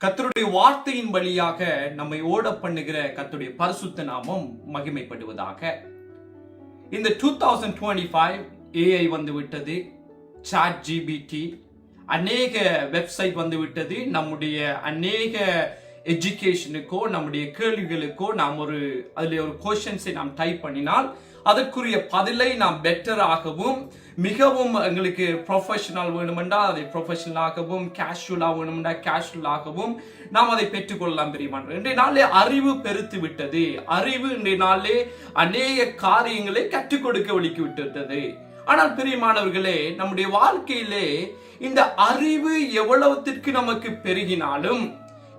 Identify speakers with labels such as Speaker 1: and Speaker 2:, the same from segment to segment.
Speaker 1: கத்தருடைய வார்த்தையின் வழியாக நம்மை ஓட பண்ணுகிற கத்தருடைய பரிசுத்த நாமம் மகிமைப்படுவதாக. இந்த two thousand twenty five AI வந்து விட்டது சாட் ஜிபிடி அநேக வெப்சைட் வந்து விட்டது நம்முடைய அநேக எஜுகேஷனுக்கோ நம்முடைய கேள்விகளுக்கோ நாம் ஒரு அதில் ஒரு கொஷன்ஸை நாம் டைப் பண்ணினால் அதற்குரிய பதிலை நாம் பெட்டராகவும் மிகவும் எங்களுக்கு ப்ரொஃபஷனல் வேணுமென்றால் அதை ப்ரொஃபஷனலாகவும் கேஷுவலாக வேணுமென்றால் கேஷுவலாகவும் நாம் அதை பெற்றுக்கொள்ளலாம் பிரியமான இன்றைய நாளே அறிவு பெருத்து விட்டது. அறிவு இன்றைய நாளே அநேக காரியங்களை கற்றுக் கொடுக்க ஒழிக்கி விட்டது ஆனால் பிரியமானவர்களே நம்முடைய வாழ்க்கையிலே இந்த அறிவு எவ்வளவுத்திற்கு நமக்கு பெருகினாலும்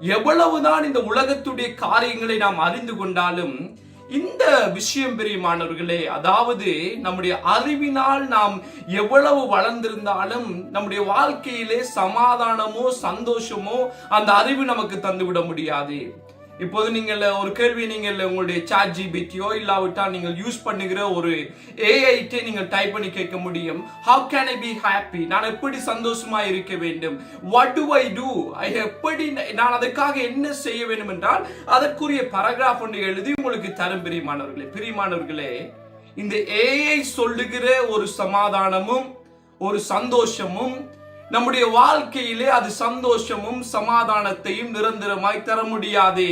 Speaker 1: எவ்வளவுதான் இந்த உலகத்துடைய காரியங்களை நாம் அறிந்து கொண்டாலும் இந்த விஷயம் பெரியமானவர்களே அதாவது நம்முடைய அறிவினால் நாம் எவ்வளவு வளர்ந்திருந்தாலும் நம்முடைய வாழ்க்கையிலே சமாதானமோ சந்தோஷமோ அந்த அறிவு நமக்கு தந்துவிட முடியாது. இப்போது நீங்கள் ஒரு கேள்வி நீங்கள் உங்களுடைய சாட் ஜிபிடியோ இல்லாவிட்டால் நீங்கள் யூஸ் பண்ணுகிற ஒரு ஏஐட்டை நீங்கள் டைப் பண்ணி கேட்க முடியும். How can I be happy நான் எப்படி சந்தோஷமா இருக்க வேண்டும்? What do I do I எப்படி நான் அதற்காக என்ன செய்ய வேண்டும் என்றால் அதற்குரிய பராகிராஃப் ஒன்று எழுதி உங்களுக்கு தரும் பிரியமானவர்களே. பிரியமானவர்களே இந்த ஏஐ சொல்லுகிற ஒரு சமாதானமும் ஒரு சந்தோஷமும் நம்முடைய வாழ்க்கையிலே அது சந்தோஷமும் சமாதானத்தையும் நிரந்தரமாய் தர முடியாது.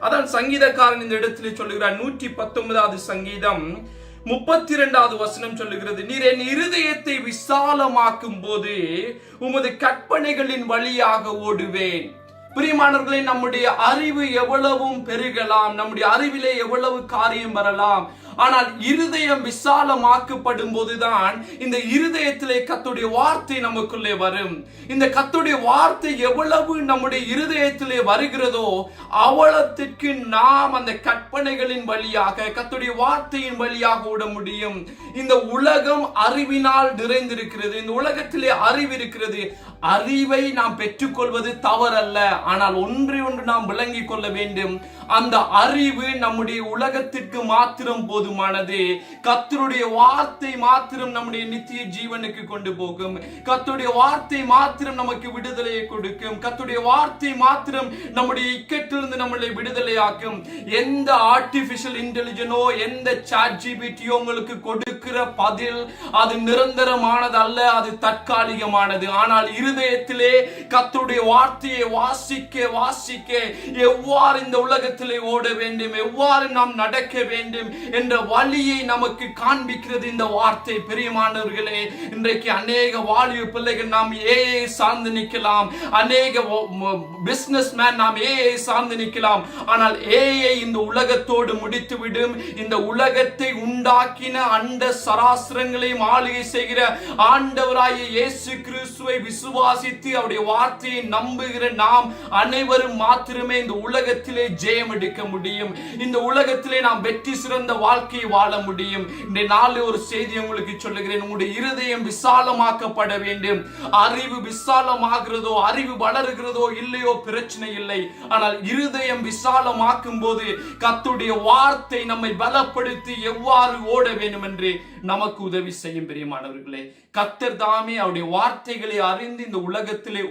Speaker 1: அதான் சங்கீதக்காரன் இந்த இடத்திலே சொல்லுகிறார் நூற்றி பத்தொன்பதாவது சங்கீதம் முப்பத்தி இரண்டாவது வசனம் சொல்லுகிறது நீர் என் இருதயத்தை விசாலமாக்கும் போது உமது கற்பனைகளின் வழியாக ஓடுவேன். பிரியமானவர்களே நம்முடைய அறிவு எவ்வளவும் பெருகலாம் நம்முடைய அறிவிலே எவ்வளவு காரியம் வரலாம் ஆனால் இருதயம் விசாலமாக்கப்படும் போதுதான் இந்த இருதயத்திலே கத்துடைய வார்த்தை நமக்குள்ளே வரும். இந்த கத்துடைய வார்த்தை எவ்வளவு நம்முடைய இருதயத்திலே வருகிறதோ அவ்வளத்திற்கு நாம் அந்த கற்பனைகளின் வழியாக கத்துடைய வார்த்தையின் வழியாக விட முடியும். இந்த உலகம் அறிவினால் நிறைந்திருக்கிறது. இந்த உலகத்திலே அறிவு இருக்கிறது. அறிவை நாம் பெற்றுக்கொள்வது தவறல்ல. ஆனால் ஒன்றை ஒன்று நாம் விளங்கிக் கொள்ள வேண்டும். அந்த அறிவு நம்முடைய உலகத்திற்கு மாத்திரம் போதுமானது. கத்தருடைய வார்த்தை மாத்திரம் நம்முடைய நித்திய ஜீவனுக்கு கொண்டு போகும். கத்தருடைய வார்த்தை மாத்திரம் நமக்கு விடுதலையை கொடுக்கும். கத்தருடைய வார்த்தை மாத்திரம் நம்முடைய இக்கட்டிலிருந்து நம்மளை விடுதலையாக்கும். எந்த ஆர்டிபிஷியல் இன்டெலிஜனோ எந்த சாட் ஜிபிடியோ உங்களுக்கு கொடுக்கிற பதில் அது நிரந்தரமானது அல்ல அது தற்காலிகமானது. ஆனால் இருதயத்திலே கத்தருடைய வார்த்தையை வாசிக்க வாசிக்க எவ்வாறு இந்த உலகத்திலே ஓட வேண்டும் எவ்வாறு நாம் நடக்க வேண்டும் என்ற வழியை நமக்கு காண்பிக்கிறது இந்த வார்த்தை. பெரியமானவர்களே இன்றைக்கு அநேக வாலிப பிள்ளைகள் நாம் ஏஐ சார்ந்து நிற்கலாம். அநேக பிசினஸ் மேன் நாம் ஏஐ சார்ந்து நிற்கலாம். ஆனால் ஏஐ இந்த உலகத்தோடு முடித்துவிடும். இந்த உலகத்தை உண்டாக்கின அண்ட சராசரங்களையும் ஆளுகை செய்கிற ஆண்டவராய இயேசு கிறிஸ்துவை விசுவாசித்து அவருடைய வார்த்தையை நம்புகிற நாம் அனைவரும் மாத்திரமே இந்த உலகத்திலே ஜெயம் எடுக்க முடியும். இந்த உலகத்திலே நாம் வெற்றி சிறந்த வாழ்க்கை வாழ முடியும். இந்த நாளில் ஒரு செய்தி உங்களுக்கு சொல்லுகிறேன். உங்களுடைய இருதயம் விசாலமாக்கப்பட வேண்டும். அறிவு விசாலமாகிறதோ அறிவு வளருகிறதோ இல்லையோ பிரச்சனை இல்லை. ஆனால் இருதயம் விசாலமாக்கும் போது கத்துடைய வார்த்தை நம்மை பலப்படுத்தி எவ்வாறு ஓட வேண்டும் என்று நமக்கு உதவி செய்யும் பெரியமானவர்களே. கத்தர் தாமே அவருடைய வார்த்தைகளை அறிந்து இந்த உலகத்திலே